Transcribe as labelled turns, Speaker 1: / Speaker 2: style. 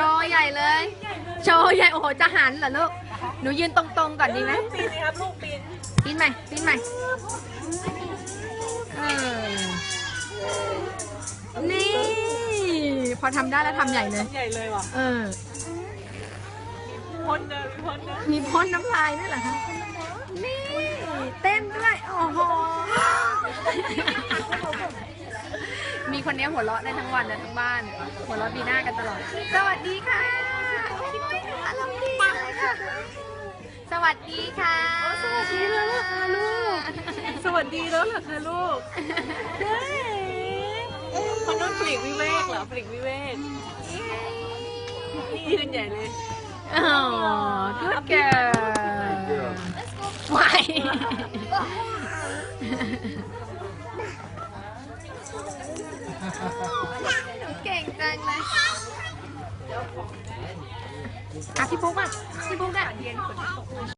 Speaker 1: ญ่เลย โชว์ใหญ่ โอ้โห จะหันเหรอลูก หนูยืนตรงๆก่อนดีไหม
Speaker 2: ปีนสิครับลูกปีน
Speaker 1: ปีนใหม่ปีนใหม่เออนี่ พอทำได้แล้วทำใหญ่เลย
Speaker 2: ใหญ่เลยว่ะ
Speaker 1: เออ
Speaker 2: พ่นเดินมีพ่นเดิน
Speaker 1: มีพ่นน้ำลายด้วยเหรอคะนี่ เต้นด้วย โอ้โหมี คนเนี้ยหัวเราะได้ทั้งวันและทั้งบ้าน หัวเราะดีหน้ากันตลอด สวัสดีค่ะอารมณ์ดีเลยค่ะ สวัสดีค่ะ
Speaker 2: สวัสดีแล้วเหรอคะลูก สวัสดีแล้วเหรอคะลูกเฮ้ยคนนู้นปลีกวิเวกเหรอปลีกวิเวกนี่ยืนใหญ่เลย
Speaker 1: อ๋อทุกเกิร์ไหวเก่งจังเลยอะพี่ปุ๊กอะพี่ปุ๊กอะ